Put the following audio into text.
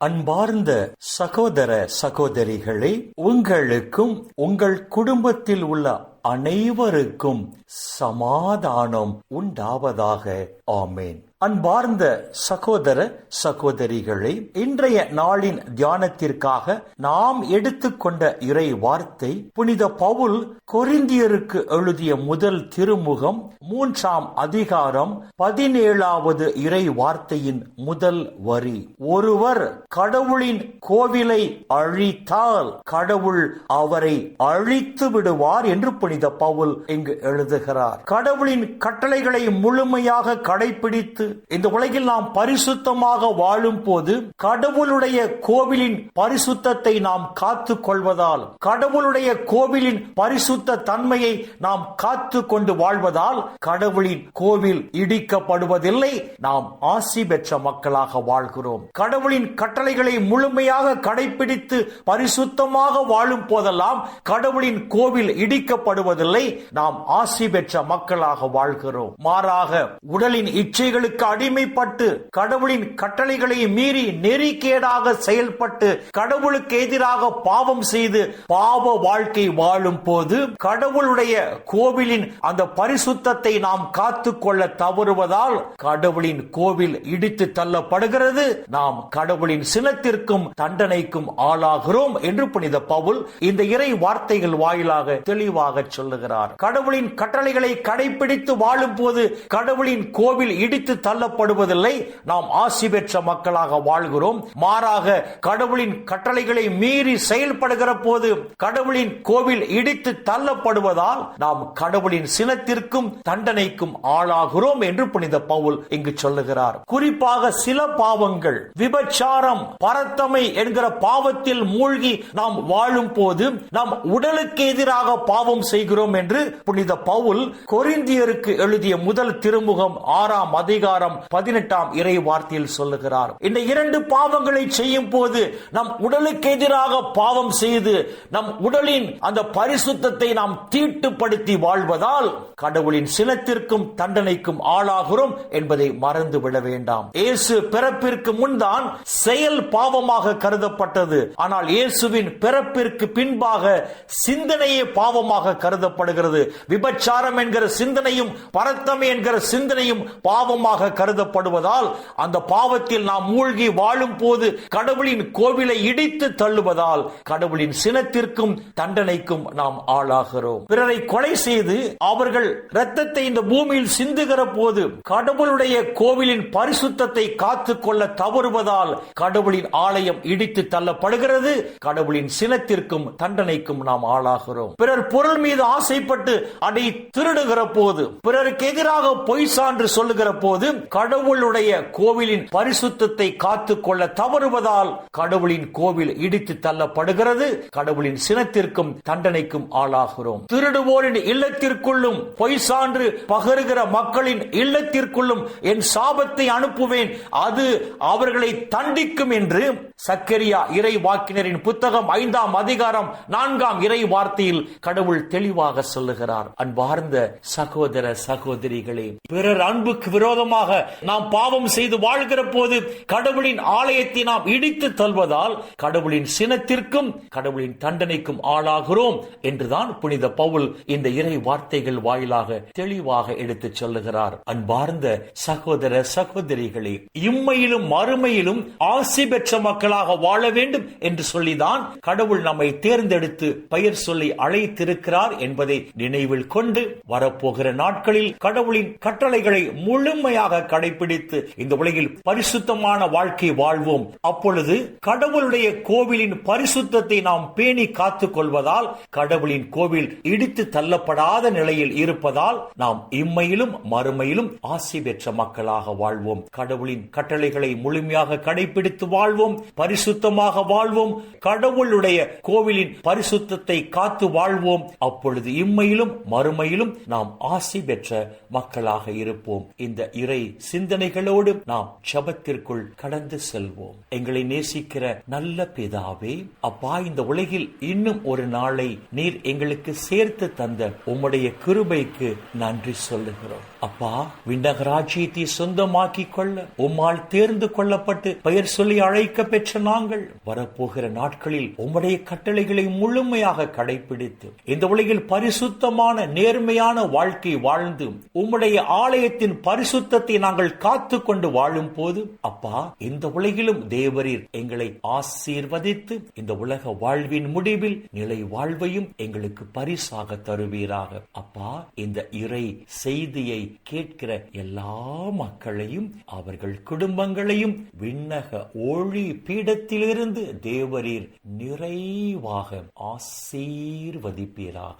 அன்பார்ந்த சகோதர சகோதரிகளே உங்களுக்கும் உங்கள் குடும்பத்தில் உள்ள அனைவருக்கும் சமாதானம் உண்டாவதாக. ஆமேன். அன்பார்ந்த சகோதர சகோதரிகளை இன்றைய நாளின் தியானத்திற்காக நாம் எடுத்துக்கொண்ட இறை வார்த்தை புனித பவுல் கொரிந்தியருக்கு எழுதிய முதல் திருமுகம் மூன்றாம் அதிகாரம் பதினேழாவது இறை வார்த்தையின் முதல் வரி. ஒருவர் கடவுளின் கோவிலை அழித்தால் கடவுள் அவரை அழித்து விடுவார் என்று புனித பவுல் இங்கு எழுதுகிறார். கடவுளின் கட்டளைகளை முழுமையாக கடைபிடித்து இந்த உலகில் நாம் பரிசுத்தமாக வாழும் போது கடவுளுடைய கோவிலின் பரிசுத்தத்தை நாம் காத்து கொள்வதால் கடவுளுடைய கோவிலின் பரிசுத்த தன்மையை நாம் காத்து கொண்டு வாழ்வதால் கடவுளின் கோவில் இடிக்கப்படுவதில்லை. நாம் ஆசி பெற்ற மக்களாக வாழ்கிறோம். கடவுளின் கட்டளைகளை முழுமையாக கடைபிடித்து பரிசுத்தமாக வாழும் போதெல்லாம் கடவுளின் கோவில் இடிக்கப்படுவதில்லை நாம் ஆசி பெற்ற மக்களாக வாழ்கிறோம். மாறாக உடலின் இச்சைகளுக்கு அடிமைப்பட்டு கடவுளின் கட்டளைகளை மீறி நெறிக்கேடாக செயல்பட்டு கடவுளுக்கு எதிராக பாவம் செய்து பாவ வாழ்க்கை வாழும் போது கடவுளுடைய கோவிலின் அந்த பரிசுத்தத்தை நாம் காத்து கொள்ள தவறுவதால் கடவுளின் கோவில் இடித்து தள்ளப்படுகிறது. நாம் கடவுளின் சினத்திற்கும் தண்டனைக்கும் ஆளாகிறோம் என்று புனித பவுல் இந்த இறை வார்த்தைகள் வாயிலாக தெளிவாக சொல்லுகிறார். கடவுளின் கட்டளைகளை கடைபிடித்து வாழும் போது கடவுளின் கோவில் இடித்து தள்ளப்படுவதில்லை. நாம் ஆசி பெற்ற மக்களாக வாழ்கிறோம். மாறாக கடவுளின் கட்டளைகளை மீறி செயல்படுகிற போது கடவுளின் கோவில் இடித்து தள்ளப்படுவதால் நாம் கடவுளின் சினத்திற்கும் தண்டனைக்கும் ஆளாகிறோம் என்று புனித பவுல் இங்கு சொல்லுகிறார். குறிப்பாக சில பாவங்கள் விபச்சாரம் பரத்தமை என்கிற பாவத்தில் மூழ்கி நாம் வாழும் போது நாம் உடலுக்கு எதிராக பாவம் செய்கிறோம் என்று புனித பவுல் கொரிந்தியருக்கு எழுதிய முதல் திருமுகம் ஆறாம் அதிகாரம் பதினெட்டாம் இறை வார்த்தையில் சொல்லுகிறார். இந்த இரண்டு பாவங்களை செய்யும் போது நம் உடலுக்கு எதிராக பாவம் செய்து நம் உடலின் அந்த பரிசுத்தத்தை நாம் தீட்டுப்படுத்தி வாழ்வதால் கடவுளின் சினத்திற்கும் தண்டனைக்கும் ஆளாகிறோம் என்பதை மறந்து விட வேண்டாம். இயேசு பிறப்பிற்கு முன்தான் செயல் பாவமாக கருதப்பட்டது. ஆனால் இயேசுவின் பிறப்பிற்கு பின்பாக சிந்தனையே பாவமாக கருதப்படுகிறது. விபச்சாரம் என்கிற சிந்தனையும் பரத்தமை என்கிற சிந்தனையும் பாவமாக கருதப்படுவதால் அந்த பாவத்தில் நாம் மூழ்கி வாழும் போது கடவுளின் கோவிலை இடித்து தள்ளுவதால் கடவுளின் சினத்திற்கும் தண்டனைக்கும் நாம் ஆளாகிறோம். பிறரை கொலை செய்து அவர்கள் இரத்தத்தை இந்த பூமியில் சிந்துகிற போது கடவுளுடைய கோவிலின் பரிசுத்தத்தை காத்து கொள்ள தவறுவதால் கடவுளின் ஆலயம் இடித்து தள்ளப்படுகிறது. கடவுளின் சினத்திற்கும் தண்டனைக்கும் நாம் ஆளாகிறோம். பிறர் பொருள் மீது ஆசைப்பட்டு அதை திருடுகிற போது பிறருக்கு எதிராக பொய் சான்று சொல்லுகிற போது கடவுளுடைய கோவிலின் பரிசுத்தத்தை காத்து கொள்ள தவறுவதால் கடவுளின் கோவில் இடித்து தள்ளப்படுகிறது. கடவுளின் சினத்திற்கும் தண்டனைக்கும் ஆளாகிறோம். திருடுவோரின் இல்லத்திற்குள்ளும் பொய் சான்று பகருகிற மக்களின் இல்லத்திற்குள்ளும் என் சாபத்தை அனுப்புவேன். அது அவர்களை தண்டிக்கும் என்று சக்கரியா இறை வாக்கினரின் புத்தகம் ஐந்தாம் அதிகாரம் நான்காம் இறை வார்த்தையில் கடவுள் தெளிவு தெளிவாக சொல்லுகிறார். அன்பார்ந்த சகோதர சகோதரிகளே பிறர் அன்புக்கு விரோதமாக நாம் பாவம் செய்து வாழ்கிற போது கடவுளின் ஆலயத்தை நாம் இடித்து தள்வதால் கடவுளின் சினத்திற்கும் கடவுளின் தண்டனைக்கும் ஆளாகிறோம் என்றுதான் புனித பவுல் இந்த இறை வார்த்தைகள் வாயிலாக தெளிவாக எடுத்துச் சொல்லுகிறார். அன்பார்ந்த சகோதர சகோதரிகளே இம்மையிலும் மறுமையிலும் ஆசி பெற்ற மக்களாக வாழ வேண்டும் என்று சொல்லிதான் கடவுள் நம்மை தேர்ந்தெடுத்து பெயர் சொல்லி அழைத்திருக்கிறார் என்பதை நினைவில் கொண்டு வரப்போகிற நாட்களில் கடவுளின் கட்டளைகளை முழுமையாக கடைபிடித்து இந்த உலகில் பரிசுத்தமான வாழ்க்கை வாழ்வோம். அப்பொழுது கடவுளுடைய கோவிலின் பரிசுத்தத்தை நாம் பேணி காத்துக் கொள்வதால் கடவுளின் கோவில் இடித்து தள்ளப்படாத நிலையில் இருப்பதால் நாம் இம்மையிலும் மறுமையிலும் ஆசி பெற்ற மக்களாக வாழ்வோம். கடவுளின் கட்டளைகளை முழுமையாக கடைபிடித்து வாழ்வோம். பரிசுத்தமாக வாழ்வோம். கடவுளுடைய கோவிலின் பரிசுத்தத்தை காத்து வாழ்வோம். அப்பொழுது இம்மையிலும் மறுமையிலும் நாம் ஆசி பெற்ற மக்களாக இருப்போம். இந்த இறை சிந்தனைகளோடு நாம் ஜபத்திற்குள் கடந்து செல்வோம். எங்களை நேசிக்கிற நல்ல பிதாவே அப்பா இந்த உலகில் இன்னும் ஒரு நாளை நீர் எங்களுக்கு சேர்த்து தந்த உம்முடைய கிருபைக்கு நன்றி சொல்லுகிறோம். அப்பா விண்ணகராஜ்யத்தை சொந்தமாக்கிக் கொள்ள உம்மால் தேர்ந்து கொள்ளப்பட்டு பெயர் சொல்லி அழைக்க பெற்ற பெற்ற நாங்கள் வரப்போகிற நாட்களில் உம்முடைய கட்டளைகளை முழுமையாக கடைபிடித்து இந்த உலகில் பரிசுத்தமான நேர்மையான வாழ்க்கை வாழ்ந்து உம்முடைய ஆலயத்தின் பரிசுத்தத்தை நாங்கள் காத்து கொண்டு வாழும் போது அப்பா இந்த உலகிலும் தேவரீர் எங்களை ஆசீர்வதித்து இந்த உலக வாழ்வின் முடிவில் நிலை வாழ்வையும் எங்களுக்கு பரிசாக தருவீராக. அப்பா இந்த இறை செய்தியை கேட்கிற எல்லா மக்களையும் அவர்கள் குடும்பங்களையும் விண்ணக ஒளி பீடத்திலிருந்து தேவரீர் நிறைவாக ஆசீர்வதிப்பீராக.